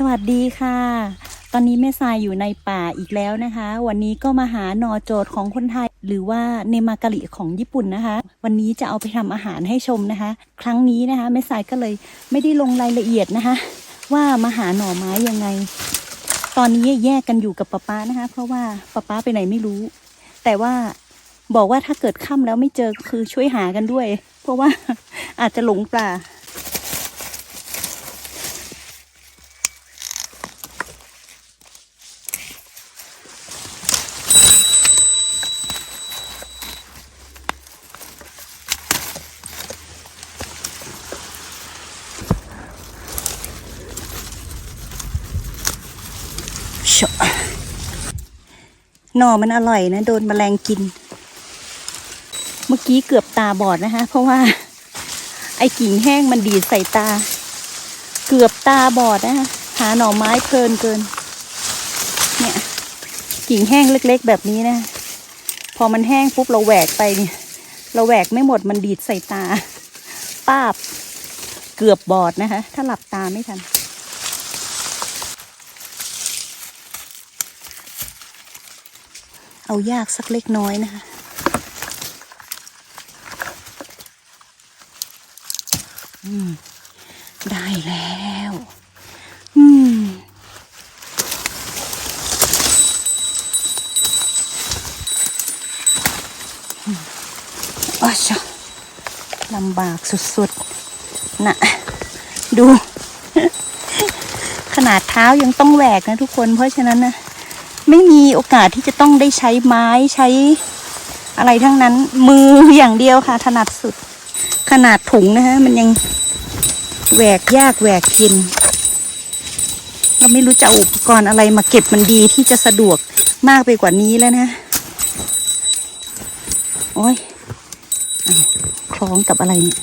สวัสดีค่ะ ตอนนี้แม่ทรายอยู่ในป่าอีกแล้วนะคะ วันนี้ก็มาหาหนอโจทย์ของคนไทย หรือว่าเนมากะริของญี่ปุ่นนะคะ วันนี้จะเอาไปทำอาหารให้ชมนะคะ ครั้งนี้นะคะแม่ทรายก็เลยไม่ได้ลงรายละเอียดนะคะ ว่ามาหาหน่อไม้ยังไง ตอนนี้แยกกันอยู่กับป๊าป๊านะคะ เพราะว่าป๊าป๊าไปไหนไม่รู้ แต่ว่าบอกว่าถ้าเกิดค่ำแล้วไม่เจอคือช่วยหากันด้วย เพราะว่าอาจจะหลงป่า หน่อมันอร่อยนะ โดนแมลงกิน เมื่อกี้เกือบตาบอดนะคะ เพราะว่า ไอ้กิ่งแห้งมันดีดใส่ตา เกือบตาบอดนะคะหาหน่อไม้เพลินเกิน เนี่ย กิ่งแห้งเล็กๆแบบนี้นะ พอมันแห้งปุ๊บเราแหวกไปเนี่ยเราแหวกไม่หมดมันดีดใส่ตา ป้าบ เกือบบอดนะคะ ถ้าหลับตาไม่ทัน เอายากสักเล็กน้อยนะคะอืมได้แล้ว อืม อ้าวชะลำบากสุดๆ นะ ดู ขนาดเท้ายังต้องแหวกนะทุกคน เพราะฉะนั้นนะ ไม่มีโอกาสที่จะต้องได้ใช้ไม้ใช้อะไรทั้งนั้น มืออย่างเดียวค่ะ ถนัดสุด ขนาดถุงนะฮะ มันยังแหวกยากแหวกเย็นเราไม่รู้จะอุปกรณ์อะไรมาเก็บมันดีที่จะสะดวกมากไปกว่านี้แล้วนะ โอ้ยอคล้องกับอะไรเนี่ย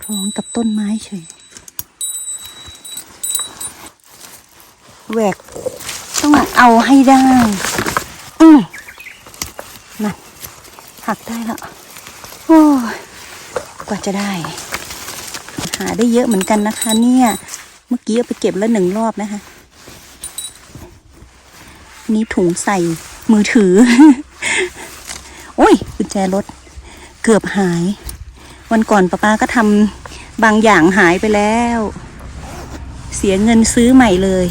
คล้องกับต้นไม้เฉยแหวก เอาให้ได้ อืมนั่นหักได้แล้วโอ้กว่าจะได้ หาได้เยอะเหมือนกันนะคะ เนี่ย เมื่อกี้เอาไปเก็บแล้วหนึ่งรอบนะคะ นี่ถุงใส่มือถือ โอ้ยกุญแจรถ เกือบหาย วันก่อนป้าป้าก็ทำบางอย่างหายไปแล้ว เสียเงินซื้อใหม่เลย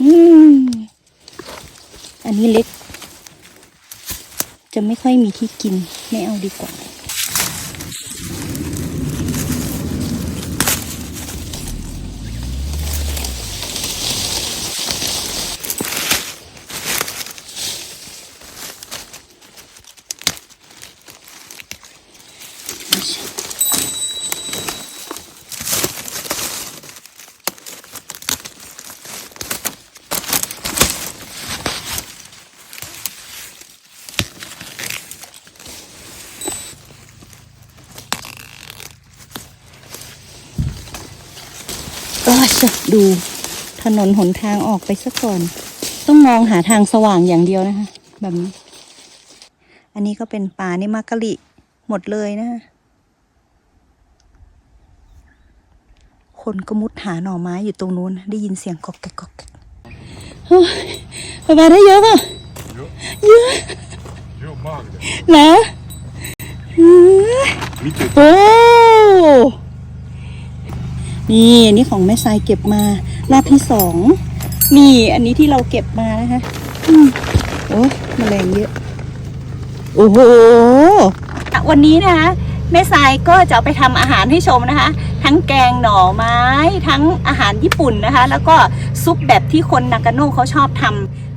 อืมอันนี้เล็ก จะไม่ค่อยมีที่กิน ไม่เอาดีกว่า ก็ จะดูถนนหนทางออกไปซะก่อน ต้องมองหาทางสว่างอย่างเดียวนะคะ แบบนี้ อันนี้ก็เป็นป่านี่มากะลิหมดเลยนะคะคนก็มุดหาหน่อไม้อยู่ตรงนู้น ได้ยินเสียงกอกแกกกอกแกกโอ้ยไปมาได้เยอะป่ะ เยอะ เยอะเยอะมากเลยนะอืม見てโอ้ นี่อันนี้ของแม่ทรายเก็บมารอบที่สองนี่อันนี้ที่เราเก็บมานะคะอืมโอ้แมลงเยอะโอ้โหวันนี้นะคะแม่ทรายก็จะเอาไปทำอาหารให้ชมนะคะ ทั้งแกงหน่อไม้ ทั้งอาหารญี่ปุ่นนะคะ แล้วก็ซุปแบบที่คนนากาโน่เขาชอบทำ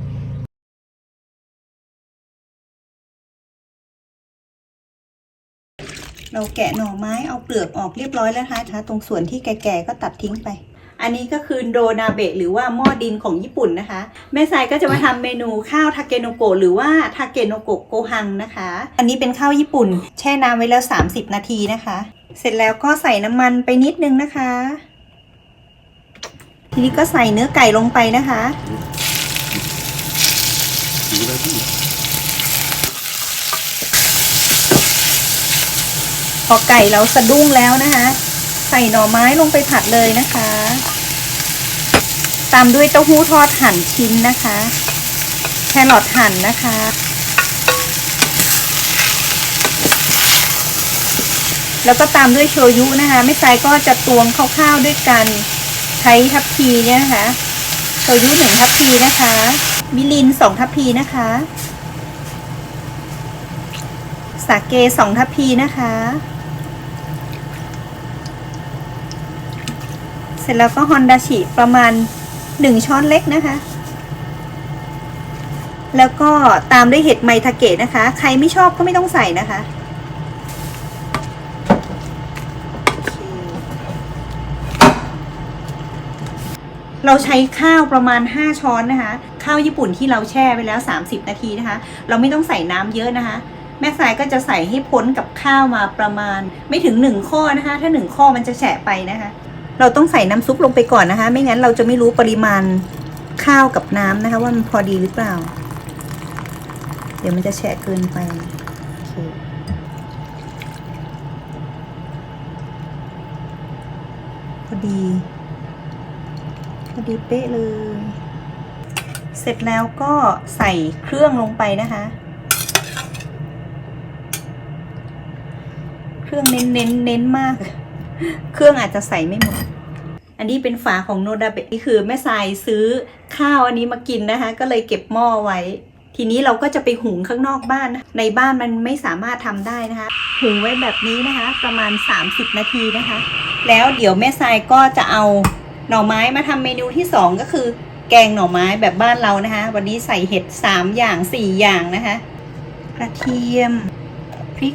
เราแกะหน่อไม้เอาเปลือกออกเรียบร้อยแล้วนะคะ ตรงส่วนที่แก่ๆก็ตัดทิ้งไป อันนี้ก็คือโดนาเบะหรือว่าหม้อดินของญี่ปุ่นนะคะ แม่ทรายก็จะมาทำเมนูข้าวทาเกโนโกะหรือว่าทาเกโนโกะโกฮังนะคะ อันนี้เป็นข้าวญี่ปุ่น แช่น้ำไว้แล้ว 30 นาทีนะคะ เสร็จแล้วก็ใส่น้ำมันไปนิดนึงนะคะ ทีนี้ก็ใส่เนื้อไก่ลงไปนะคะ อไก่เราสะดุ้งแล้วนะคะ ใส่หน่อไม้ลงไปผัดเลยนะคะ ตามด้วยเต้าหู้ทอดหั่นชิ้นนะคะ แครอทหั่นนะคะ แล้วก็ตามด้วยโชยุนะคะไม่ใส่ก็จะตวงคร่าวๆด้วยกันใช้ทัพพีเนี่ยนะคะโชยุหนึ่งทัพพีนะคะ มิรินสองทัพพีนะคะสาเกสองทัพพีนะคะ เสร็จแล้วก็ฮอนดาชิประมาณหนึ่งช้อนเล็กนะคะ แล้วก็ตามด้วยเห็ดไมทาเกะนะคะ ใครไม่ชอบก็ไม่ต้องใส่นะคะ เราใช้ข้าวประมาณ 5 ช้อนนะคะ ข้าวญี่ปุ่นที่เราแช่ไว้แล้ว 30 นาทีนะคะ เราไม่ต้องใส่น้ำเยอะนะคะแม่สายก็จะใส่ให้พ้นกับข้าวมาประมาณ ไม่ถึง1ข้อนะคะ ถ้า1ข้อมันจะแฉะไปนะคะ เราต้องใส่น้ำซุปลงไปก่อนนะคะ ไม่งั้นเราจะไม่รู้ปริมาณข้าวกับน้ำนะคะ ว่ามันพอดีหรือเปล่า เดี๋ยวมันจะแฉะเกินไปพอดีพอดีเป๊ะเลย เสร็จแล้วก็ใส่เครื่องลงไปนะคะ เครื่องเน้นเน้นเน้นมาก เครื่องอาจจะใส่ไม่หมด อันนี้เป็นฝาของโนดาเบะนี่คือแม่ทรายซื้อข้าวอันนี้มากินนะคะ ก็เลยเก็บหม้อไว้ ทีนี้เราก็จะไปหุงข้างนอกบ้านนะในบ้านมันไม่สามารถทำได้นะคะ หุงไว้แบบนี้นะคะ ประมาณ 30 นาทีนะคะ แล้วเดี๋ยวแม่ทรายก็จะเอาหน่อไม้มาทำเมนูที่ 2 ก็คือ แกงหน่อไม้แบบบ้านเรานะคะ วันนี้ใส่เห็ด 3 อย่าง 4 อย่างนะคะ กระเทียมพริก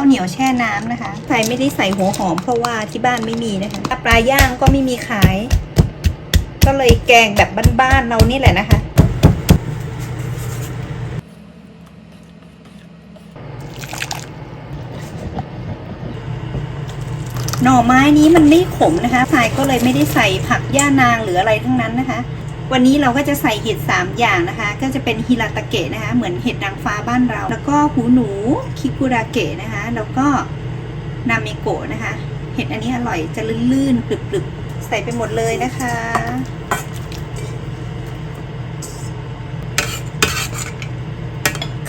ข้าวเหนียวแช่น้ำนะคะใครไม่ได้ใส่หัวหอมเพราะว่าที่บ้านไม่มีนะคะปลาย่างก็ไม่มีขาย ก็เลยแกงแบบบ้านๆเรานี่แหละนะคะ หน่อไม้นี้มันไม่ขมนะคะทรายก็เลยไม่ได้ใส่ผักย่านางหรืออะไรทั้งนั้นนะคะ วันนี้เราก็จะใส่เห็ดสามอย่างนะคะ ก็จะเป็นฮิราตาเกะนะคะ เหมือนเห็ดนางฟ้าบ้านเรา แล้วก็หูหนูคิคุราเกะนะคะ แล้วก็นาเมโกะนะคะ เห็ดอันนี้อร่อยจะลื่นๆกรึบๆ ใส่ไปหมดเลยนะคะ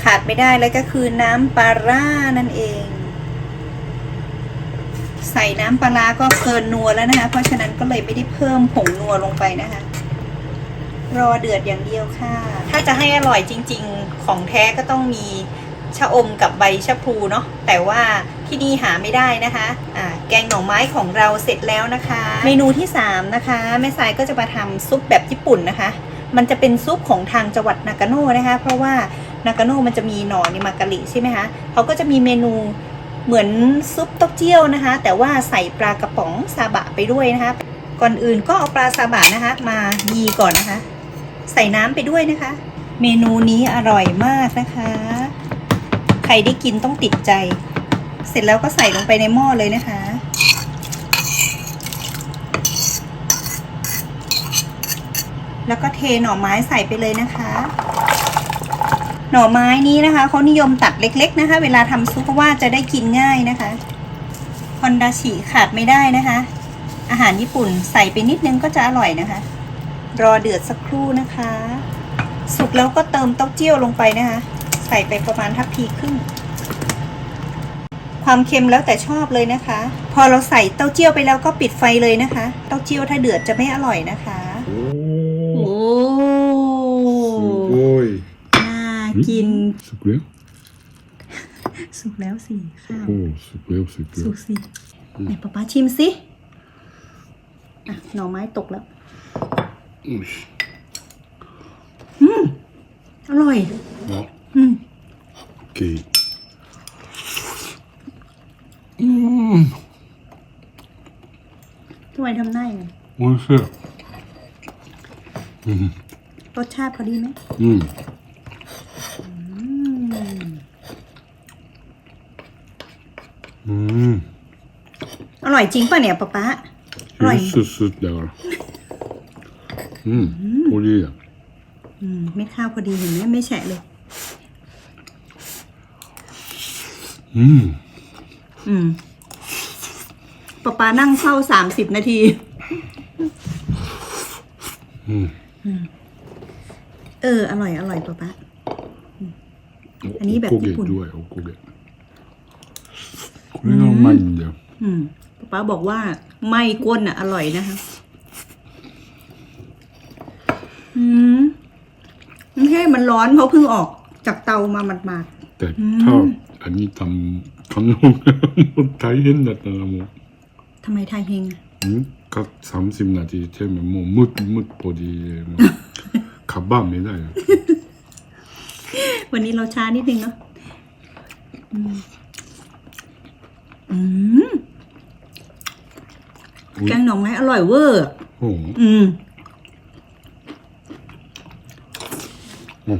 ขาดไม่ได้เลยก็คือน้ำปลาร่านั่นเอง ใส่น้ำปลาร้าก็เกินนัวแล้วนะคะ เพราะฉะนั้นก็เลยไม่ได้เพิ่มผงนัวลงไปนะคะ รอเดือดอย่างเดียวค่ะ ถ้าจะให้อร่อยจริง ๆ ของแท้ก็ต้องมีชะอมกับใบชะพลูเนาะแต่ว่าที่นี่หาไม่ได้นะคะอ่าแกงหน่อไม้ของเราเสร็จแล้วนะคะ เมนูที่ 3 นะคะแม่สายก็จะมาทำซุปแบบญี่ปุ่นนะคะ มันจะเป็นซุปของทางจังหวัดนากาโน่นะคะ เพราะว่านากาโน่มันจะมีหน่อนิมากะริใช่ไหมคะเขาก็จะมีเมนูเหมือนซุปเต้าเจี้ยวนะคะ แต่ว่าใส่ปลากระป๋องซาบะไปด้วยนะคะ ก่อนอื่นก็เอาปลาซาบะนะคะ มายีก่อนนะคะ ใส่น้ำไปด้วยนะคะ เมนูนี้อร่อยมากนะคะ ใครได้กินต้องติดใจ เสร็จแล้วก็ใส่ลงไปในหม้อเลยนะคะ แล้วก็เทหน่อไม้ใส่ไปเลยนะคะ หน่อไม้นี้นะคะเขานิยมตัดเล็ก ๆ นะคะ เวลาทำซุปเพราะว่าจะได้กินง่ายนะคะฮอนดาชิขาดไม่ได้นะคะ อาหารญี่ปุ่นใส่ไปนิดนึงก็จะอร่อยนะคะ รอเดือดสักครู่นะคะ สุกแล้วก็เติมเต้าเจี้ยวลงไปนะคะ ใส่ไปประมาณทัพพีครึ่ง ความเค็มแล้วแต่ชอบเลยนะคะ พอเราใส่เต้าเจี้ยวไปแล้วก็ปิดไฟเลยนะคะ เต้าเจี้ยวถ้าเดือดจะไม่อร่อยนะคะ โอ้ โอ้ すごい。 น่ากิน สุกแล้ว สุกแล้วสิข้าว โอ้สุกแล้วสุกแล้ สุ ว กสิไหนป๊าป๊าชิมสิอ่ะหน่อไม้ตกแล้ว อืมอร่อยอืมโอเคอืมทำไมทำได้ไงโอ้ยเสียอืมรสชาติพอดีไหมอืมอร่อยจริงป่ะเนี่ยป๊าป๊าอร่อยสุดๆเดี๋ยว อืมพอดีอะอืมเม็ข้าวพอดีเห็นไหมไม่แฉะเลย อืม อืมปะปานั่งเฝ้าสามสิบนาที อืม เออ อร่อยอร่อยปะปา อันนี้แบบญี่ปุ่นด้วยโอโกเกะこれがうまいんだよ。อืมปะปาบอกว่า ไม่ก้นอะ อร่อยนะคะ มันร้อนเพราะเพิ่งออกจากเตามาหมาด แต่อบอันนี้ทำขนม มันไทยเฮงนดัดนะโมุทำไมไทยเฮงอะอืมก็สามสิบนาทีเช่ไหมโมมืดมืดพอดีขับบ้านไม่ได้วันนี้เราช้านิดนึงเนาะแกงหน่อไม้อร่อยเวอร์อ้อืม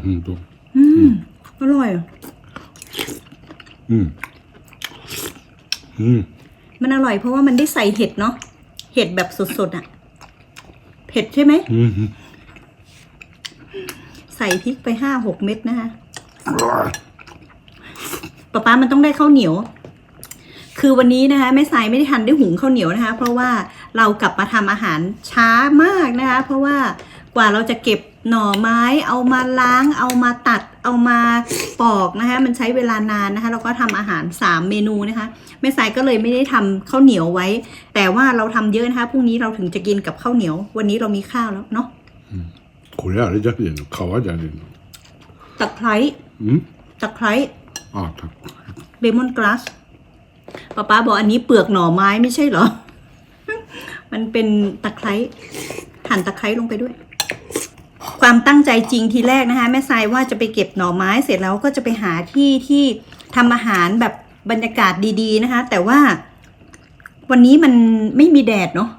อืมดูอืมอร่อย อืมอืมมันอร่อยเพราะว่ามันได้ใส่เห็ดเนาะเห็ดแบบสดๆอะเผ็ดใช่ไหมอืมใส่พริกไปห้าหกเม็ดนะคะป้าป้ามันต้องได้ข้าวเหนียว คือวันนี้นะคะแม่สายไม่ได้ทันได้หุงข้าวเหนียวนะคะ เพราะว่าเรากลับมาทำอาหารช้ามากนะคะ เพราะว่า กว่าเราจะเก็บหน่อไม้ เอามาล้าง เอามาตัด เอามาปอกนะคะ มันใช้เวลานานนะคะ เราก็ทำอาหาร 3 เมนูนะคะแม่สายก็เลยไม่ได้ทำข้าวเหนียวไว้ แต่ว่าเราทำเยอะนะคะพรุ่งนี้เราถึงจะกินกับข้าวเหนียว วันนี้เรามีข้าวแล้วเนาะこれあれじゃねえの皮じゃねえาจะไคยนตะไคร้ตะไครับเลมอนกราสป้าป้าบอกอันนี้เปลือกหน่อไม้ไม่ใช่เหรอ มันเป็นตะไคร้หั่นตะไคร้ลงไปด้วย ความตั้งใจจริงทีแรกนะคะ แม่ทรายว่าจะไปเก็บหน่อไม้เสร็จแล้วก็จะไปหาที่ที่ทำอาหารแบบบรรยากาศดีๆนะคะ แต่ว่าวันนี้มันไม่มีแดดเนาะ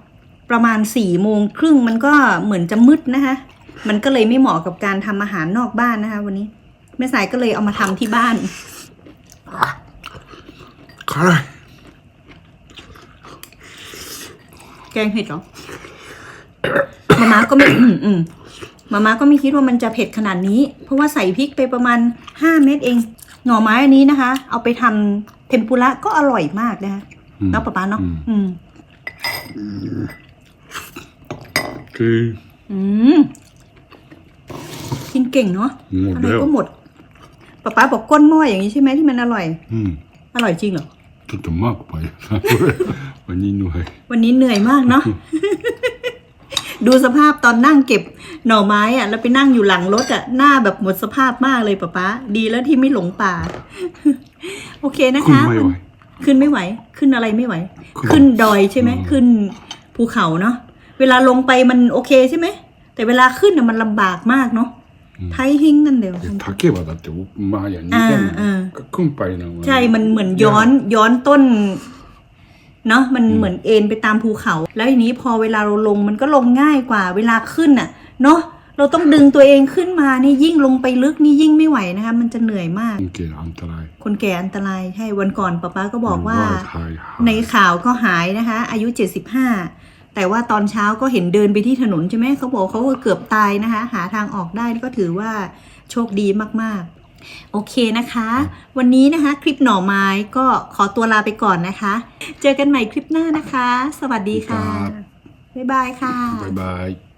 ประมาณสี่โมงครึ่งมันก็เหมือนจะมืดนะคะ มันก็เลยไม่เหมาะกับการทำอาหารนอกบ้านนะคะ วันนี้แม่สายก็เลยเอามาทำที่บ้าน가 라. แกงเผ็ดเหรอมาม่าก็ไม่อืมอืม มาม่าก็ไม่คิดว่ามันจะเผ็ดขนาดนี้ เพราะว่าใส่พริกไปประมาณ 5 เม็ดเอง หน่อไม้อันนี้นะคะ เอาไปทำเทมปุระก็อร่อยมากนะคะเนาะป้าป้าเนาะอืมคือกินเก่งเนาะอะไรก็หมดป้าป้าบอกก้นหม้ออย่างนี้ใช่ไหมที่มันอร่อย อือร่อยจริงเหรอจะมากไปวันนี้เหนื่อย วันนี้เหนื่อยมากเนาะ ดูสภาพตอนนั่งเก็บหน่อไม้อะแล้วไปนั่งอยู่หลังรถอะหน้าแบบหมดสภาพมากเลยป้าป๊าดีแล้วที่ไม่หลงป่า โอเคนะคะขึ้นไม่ไหว ขึ้นไม่ไหว ขึ้นอะไรไม่ไหว ขึ้นดอยใช่ไหมขึ้นภูเขาเนาะเวลาลงไปมันโอเคใช่ไหมแต่เวลาขึ้นน่ะมันลำบากมากเนาะไทหิ้งนั่นเดียวทาเกะว่าだっมาอย่างนี้ก็ขึ้นไปนะใช่มันเหมือนย้อนย้อนต้น เนาะมันเหมือนเอ็นไปตามภูเขา แล้วทีนี้พอเวลาเราลงมันก็ลงง่ายกว่า เวลาขึ้นน่ะเนาะเราต้องดึงตัวเองขึ้นมานี่ยิ่งลงไปลึกนี่ยิ่งไม่ไหวนะคะมันจะเหนื่อยมาก คนแก่อันตราย คนแก่อันตรายใช่วันก่อนป้าป้าก็บอกว่า ในข่าวก็หายนะคะ อายุ 75 แต่ว่าตอนเช้าก็เห็นเดินไปที่ถนนใช่ไหมเขาบอกเขาเกือบตายนะคะ หาทางออกได้ก็ถือว่าโชคดีมากๆ โอเคนะคะ วันนี้นะคะคลิปหน่อไม้ก็ขอตัวลาไปก่อนนะคะ เจอกันใหม่คลิปหน้านะคะ สวัสดีค่ะ บ๊ายบายค่ะ บ๊ายบาย